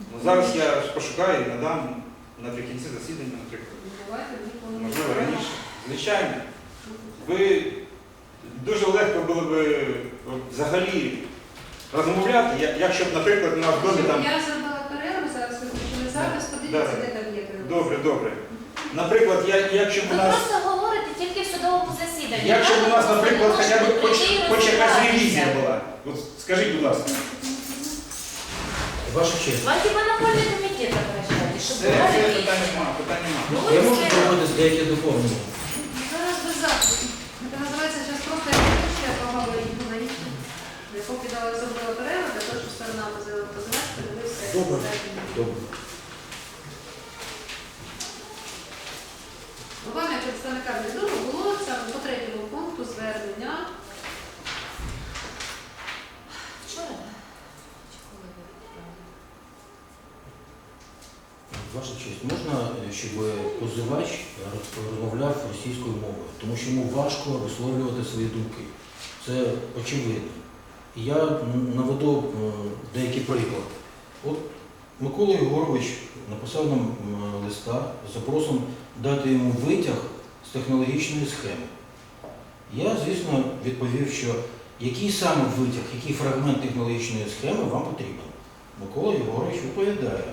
Ну, зараз я ж пошукаю і надам наприкінці засідання, наприклад. Можливо, раніше. Звичайно. Ви дуже легко було б взагалі розмовляти, якщо б, наприклад, у нас в домі там. Я зробила перерву, зараз виключили запис, подивіться, де там є. перерва. Добре, добре. Наприклад, я, якщо б у Ви нас. просто говорите тільки в судовому засіданні. Якщо б у нас, наприклад, хоча б хоч, хоч якась ревізія була. От скажіть, будь ласка. Ваша честь. Вам хіба напольний комітет обращати, щоб Це, була ревізія? немає, питань немає. Ну, Я можу проводити деякі доповнення. Зараз без запису. Це називається зараз просто економічна поговорити ну, на їх. Я поки дала зробила перерву, для того, щоб сторона позивала позивач, подивився. як Добре. це. Добре. Ну, Вам, як представника відомо, було саме по третьому пункту звернення. Честь, можна, е, щоб позивач роз- розмовляв російською мовою, тому що йому важко висловлювати свої думки. Це очевидно. Я наведу е, деякий приклад. От Микола Єгорович написав нам листа з запросом дати йому витяг з технологічної схеми. Я, звісно, відповів, що який саме витяг, який фрагмент технологічної схеми вам потрібен. Микола Єгорович відповідає.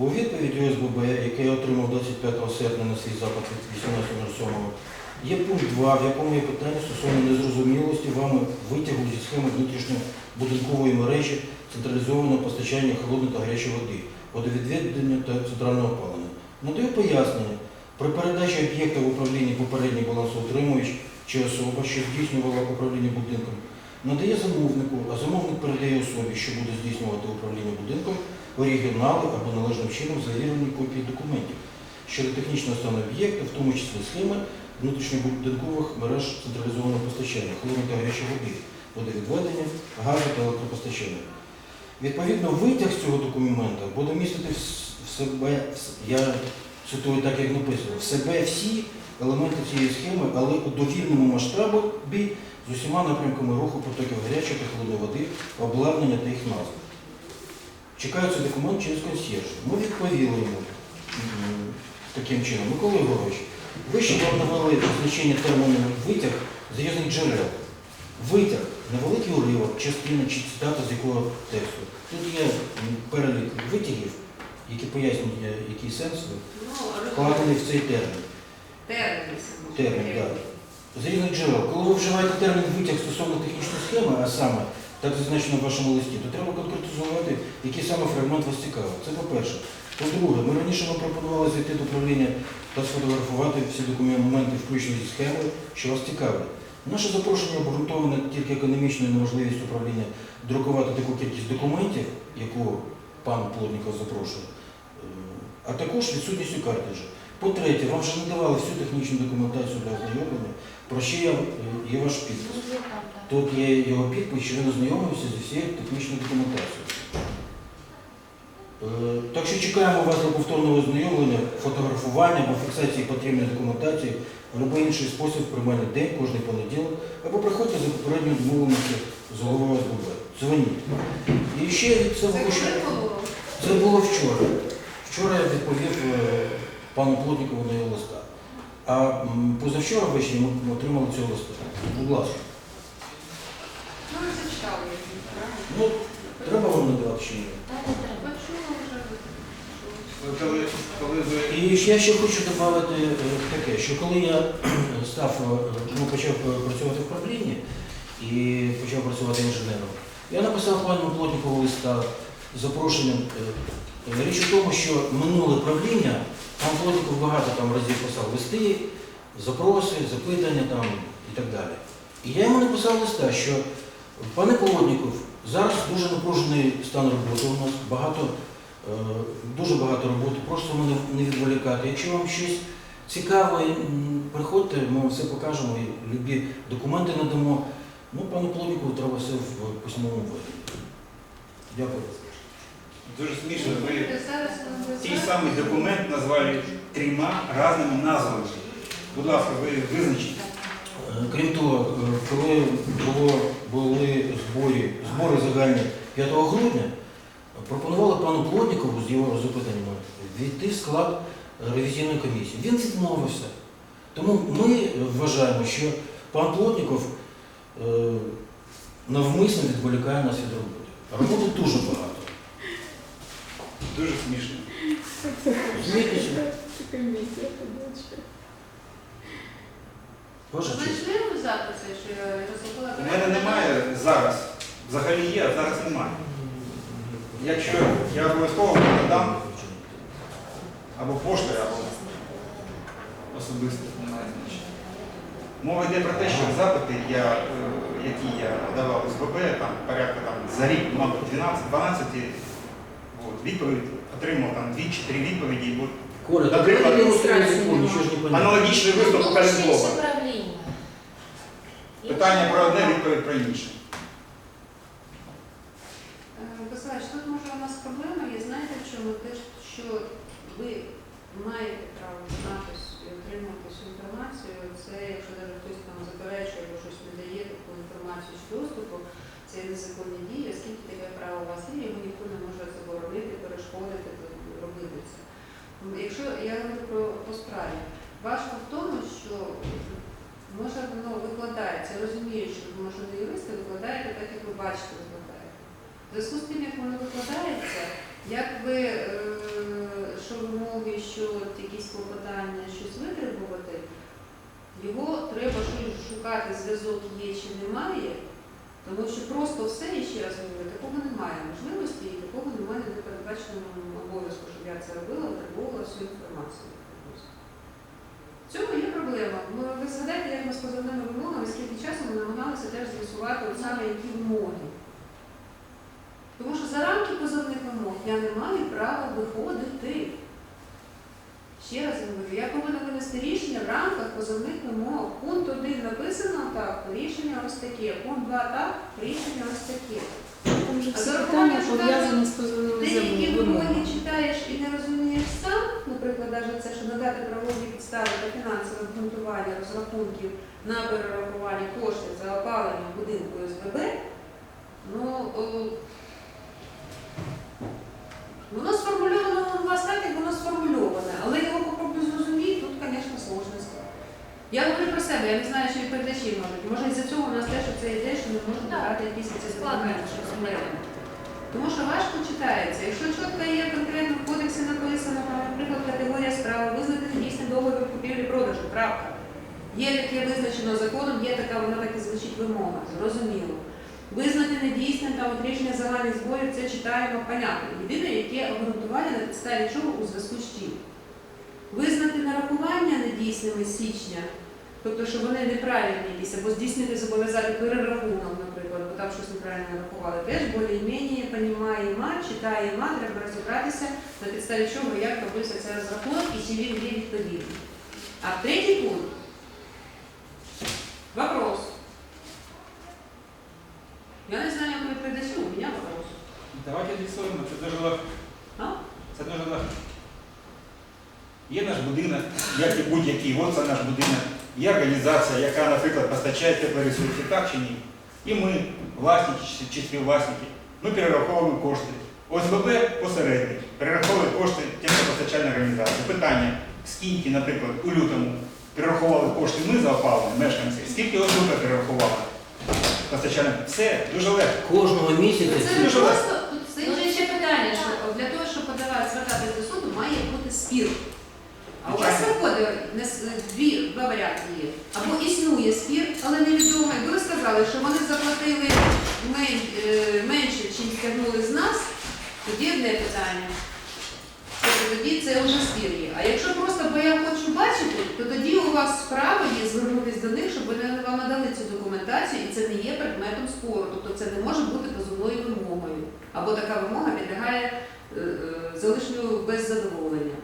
У відповіді ОСББ, який я отримав 25 серпня на свій запит від 18.07, є пункт 2, в якому є питання стосовно незрозумілості вами витягу зі схеми внутрішньобудинкової мережі централізованого постачання холодної та гарячої води, водовідведення та центрального опалення. Надаю пояснення. При передачі об'єкта в управлінні попередній балансоутримувач чи особа, що здійснювала управління будинком, надає замовнику, а замовник передає особі, що буде здійснювати управління будинком, оригінали або належним чином завірені копії документів щодо технічного стану об'єкта, в тому числі схеми внутрішньобудинкових мереж централізованого постачання, холодної та гарячої води, водовідведення, газу та електропостачання. Відповідно, витяг з цього документа буде містити в себе, я цитую так, як написано, в себе всі елементи цієї схеми, але у довільному масштабі з усіма напрямками руху потоків гарячої та холодної води, обладнання та їх назв. Цей документ через консьєрж. Ми відповіли йому таким чином. Микола Єгорович, ви ще вам навели значення терміну витяг з різних джерел. Витяг, невеликий уривок, частина чи цитата з якого тексту. Тут є перелік витягів, які пояснюють, е, який сенс вкладений в цей термін. термін. Термін, так. З різних джерел. Коли ви вживаєте термін витяг стосовно технічної схеми, а саме так зазначено в вашому листі, то треба конкретизувати, який саме фрагмент вас цікавить. Це по-перше. По-друге, ми раніше вам пропонували зайти до управління та сфотографувати всі документи, включені зі схемою, що вас цікавить. Наше запрошення обґрунтоване тільки економічною неможливістю управління друкувати таку кількість документів, яку пан Плотніков запрошує, е, а також відсутністю картриджа. По-третє, вам вже надавали всю технічну документацію для ознайомлення, про що є, є ваш підпис. Ну. Тут є його підпис, що він ознайомився зі всією технічною документацією. Е, Так що чекаємо вас до повторного ознайомлення, фотографування або фіксації потрібної документації, або інший спосіб приймання день, кожний понеділок, або приходьте за попередньою домовленістю з головою СББ. Дзвоніть. І ще це, було? це було вчора. Вчора я відповів е, пану Плотнікову на його листа. А позавчора ввечері ми ми отримали цього листа. Будь ласка. Ну, ви зачитали. правильно? Ну, треба вам надавати чи ні? Почула вже. Коли, коли ви І ще я ще хочу додати е, таке, що коли я став, е, ну, почав е, працювати в правлінні і почав працювати інженером, я написав пану Плотнікову листа запрошенням. е, Річ у тому, що минуле правління, пан Плотніков багато там разів писав листи, запроси, запитання там і так далі. І я йому написав листа, що пане Плотніков, зараз дуже напружений стан роботи у нас, багато Е, Дуже багато роботи, просто мене не відволікати. Якщо вам щось цікаве, приходьте, ми вам все покажемо і любі документи надамо. Ну, пану Плотнікову треба все в письмовому виді. Дякую. Дуже смішно, ви цей самий документ назвали трьома різними назвами. Будь ласка, ви визначіть. Е, Крім того, е, коли було, були зборі, збори загальні 5 грудня, пропонували пану Плотнікову з його запитаннями війти в склад ревізійної комісії. Він відмовився. Тому ми вважаємо, що пан Плотніков е, навмисно відволікає нас від роботи. Роботи дуже багато. Дуже смішно. Смійтеся, ваша честь. Знайшли ви записи, що я розробила У мене немає зараз. Взагалі є, а зараз немає. Якщо я обов'язково надам або поштою, або особисто, немає значення. Мова йде про те, що запити, я, е, які я давав СББ, там порядка там, за рік, мабуть, 12 от, відповідь отримав там 2 чи 3 відповіді. От, Коля, так Наприклад, я нічого ж не понятно. Аналогічний виступ у управління. Питання про одне, відповідь про інше. Василь, тут може у нас проблема є, знаєте, в чому те, що ви маєте право знати і отримати всю інформацію. Це якщо навіть хтось там заперечує або щось не дає таку інформацію чи доступу, є незаконні дії, оскільки таке право у вас є, його ніхто не може заборонити, перешкодити, робити це. Якщо я говорю про по справі, важко в тому, що може воно викладається, я розумію, що ви може не юристи, викладаєте так, як ви бачите, викладаєте. В зв'язку з тим, як воно викладається, як ви, е, що вимоги, що якісь клопотання, щось витребувати, його треба щось шукати, зв'язок є чи немає, тому що просто все, і ще раз говорю, такого немає можливості і такого немає не передбаченому обов'язку, щоб я це робила, отримувала всю інформацію. В цьому є проблема. Ми, ви згадайте, як ми з позовними вимогами, скільки часу ми намагалися теж з'ясувати от саме які вимоги. Тому що за рамки позовних вимог я не маю права виходити. Ще раз говорю, я повинна винести рішення в рамках позовних вимог. Пункт 1 написано так, рішення ось таке. Пункт 2 так, рішення ось таке. Там же всі питання пов'язані з позовними Деякі вимоги читаєш і не розумієш сам, наприклад, навіть це, що надати правові підстави для фінансового обґрунтування розрахунків на перерахування коштів за опалення будинку СББ, ну, воно сформульовано так, як воно сформульоване, але його попробуй зрозуміти, тут, звісно, сложності. Я говорю про себе, я не знаю, що відповідачі можуть. Може, із-за цього у нас теж це йде, що можна Так. брати якісь ці що що сумнівно. Тому що важко читається. Якщо чітко є конкретно в кодексі написано, наприклад, категорія справи, визнати недійсним договір купівлі-продажу, крапка. Є таке визначено законом, є така, вона так і звучить вимога, зрозуміло. Визнати недійсним там от загальних зборів, це читаємо, понятно. Єдине, яке обґрунтування на підставі чого у зв'язку з чим. Визнати нарахування недійсними січня, тобто, що вони неправильні якісь, або здійснити зобов'язати перерахунок, наприклад, бо там щось неправильно нарахували, теж більш-менш понімає мат, читає мат, треба розібратися, на підставі чого, як робився цей розрахунок і чи він є відповідний. А третій пункт. Вопрос. Я не знаю, ви відповідачі, у мене вопрос. Давайте з'ясуємо, це дуже легко. А? Це дуже легко. Є наш будинок, як і будь-який, от це наш будинок. Є організація, яка, наприклад, постачає теплоресурси, так чи ні. І ми, власники чи співвласники, ми перераховуємо кошти. ОСББ посередник, перераховує кошти теплопостачальної організації. Питання, скільки, наприклад, у лютому перерахували кошти ми за опалення, мешканці, скільки ОСББ перерахували постачальне. Все, дуже легко. Кожного місяця Це не дуже просто тут Ну, стоїть ще питання, що для того, щоб подавати звертатись до суду, має бути спір. А у вас виходить дві два варіанти є. Або існує спір, але невідомо. Ви сказали, що вони заплатили е, менше, чим стягнули з нас, тоді одне питання. Тоді це вже спір є. А якщо просто бо я хочу бачити, то тоді у вас справа є звернутися до них, щоб вони вам надали цю документацію, і це не є предметом спору. Тобто це не може бути позовною вимогою. Або така вимога підлягає е, е, залишенню без задоволення.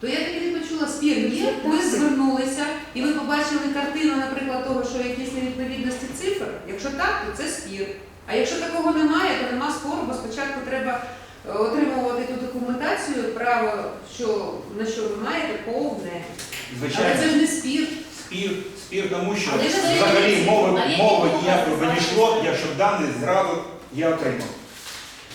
То я таки не почула, спір є, ви звернулися, і ви побачили картину, наприклад, того, що якісь невідповідності цифр. Якщо так, то це спір. А якщо такого немає, то нема спору, бо спочатку треба отримувати ту документацію, право, що, на що ви маєте, повне. Але Звичайно. це ж не спір. Спір, спір тому, що Але ж взагалі мови, А які мови мови ніякої би не знаєте? йшло, якщо дані зразу я отримав.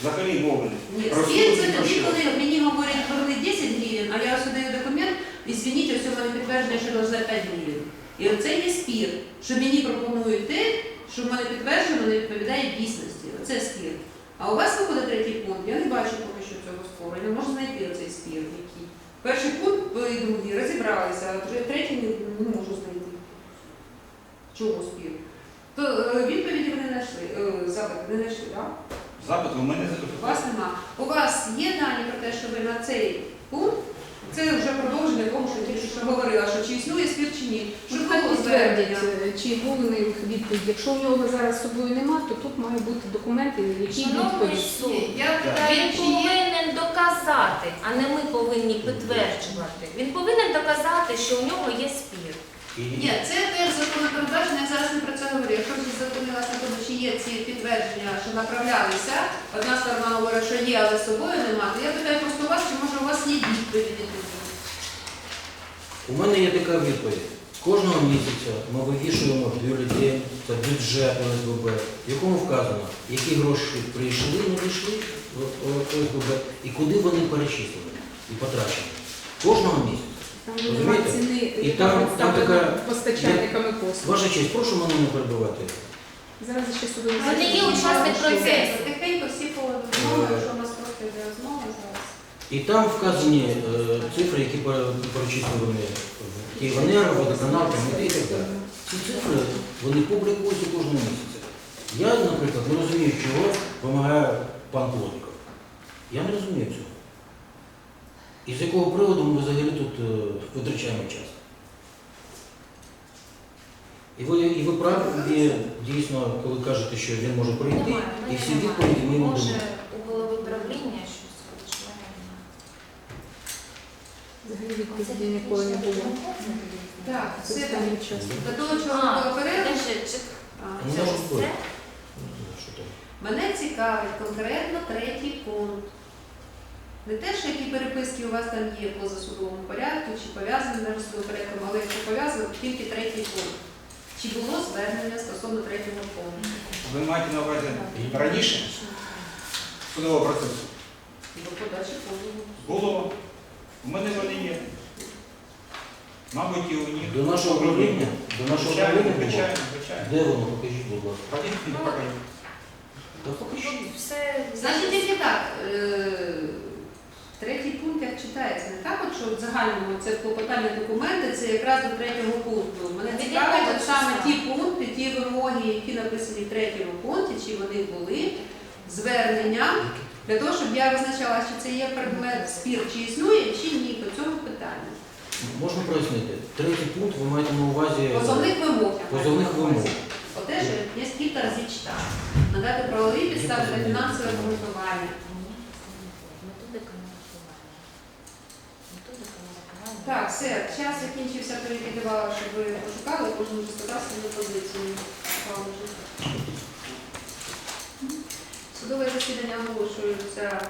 Взагалі мови. Ні, спір це тоді, коли мені говорять, поверни 10 гривень, а я ось даю документ, і звініть, ось у мене підтвердження, що должна 5 гривень. І оце є спір, що мені пропонують те, що в мене підтверджено не відповідає дійсності. Оце спір. А у вас виходить третій пункт, я не бачу поки що цього спору. Я не можу знайти оцей спір, який. Перший пункт і другий розібралися, а третій не, не можу знайти. Чого спір? То е, відповіді ви не знайшли, запит не знайшли, так? Запит у мене У вас нема. У вас є дані про те, що ви на цей пункт, це вже продовження тому, що тільки що говорила, що чи існує спір чи ні. Що Щоб хай підтвердять, чи був у них відповідь. Якщо у нього зараз з собою нема, то тут мають бути документи, які Шановний відповідь. суд, Я питаю, він чи є. повинен доказати, а не ми повинні підтверджувати. Він повинен доказати, що у нього є спір. Ні, це теж законопередбачення, я зараз не про це говорю. Якщо вже зупинилася на тому, чи є ці підтвердження, що направлялися, одна сторона говорить, що є, але з собою нема, то я питаю просто у вас, чи може у вас є відповіді тоді? У мене є така відповідь. Кожного місяця ми вивішуємо бюлетень та бюджет ОСББ, в якому вказано, які гроші прийшли, не прийшли в ОСББ і куди вони перечислені і потрачені. Кожного місяця. Там вже немає Розумієте? ціни, І яка там- там представлена така- постачальниками послуг. Ваша честь, прошу мене не перебивати. Зараз ще судовий Вони є учасник процесу. Тихенько всі по розмови, що у нас просто йде розмова зараз. І там вказані е, цифри, які пере- перечислені в Київенерго, водоканал, комітет і так далі. Ці цифри вони публікуються кожного місяця. Я, наприклад, не розумію, чого вимагає пан Плотников. Я не розумію цього. І з якого приводу ми взагалі тут е, витрачаємо час. І ви, і ви праві дійсно, коли кажете, що він може прийти, Немає, і всі відповіді ми йому Може, у голови правління щось, але ж в мене немає. Взагалі відповіді ніколи не було. Так, все останній час. До того, чого чи- а, Ну, це там. мене цікавить конкретно третій пункт. Не те, що які переписки у вас там є поза судовому порядку, чи пов'язані між судовим порядком, але якщо пов'язано, то тільки третій пункт. Чи було звернення стосовно третього пункту? Ви маєте на увазі раніше судового процесу? До подачі позову. Було. У мене вони є. Мабуть, і у них. До нашого управління, до нашого Звичайно, управління було. звичайно, звичайно. Де воно? Покажіть, будь ласка. Не покажу. Та покажіть. Все Значить, тільки так. е, Третій пункт як читається. Не так, от, що в загальному це клопотальні документи, це якраз до третього пункту. Мене цікавить от саме ті пункти, ті вимоги, які написані в третьому пункті, чи вони були звернення для того, щоб я визначала, чи це є предмет спір, чи існує, чи ні по цьому питанню. Можна прояснити? Третій пункт ви маєте на увазі Позовних вимог. позовних вимог. Оте, що я кілька разів читала. Надати правові підстави та фінансове обґрунтування. Методика нарахування. Методика нарахування. Так, все, час закінчився, перекидувала, щоб ви пошукали, сказав свою позицію. Судове засідання оголошується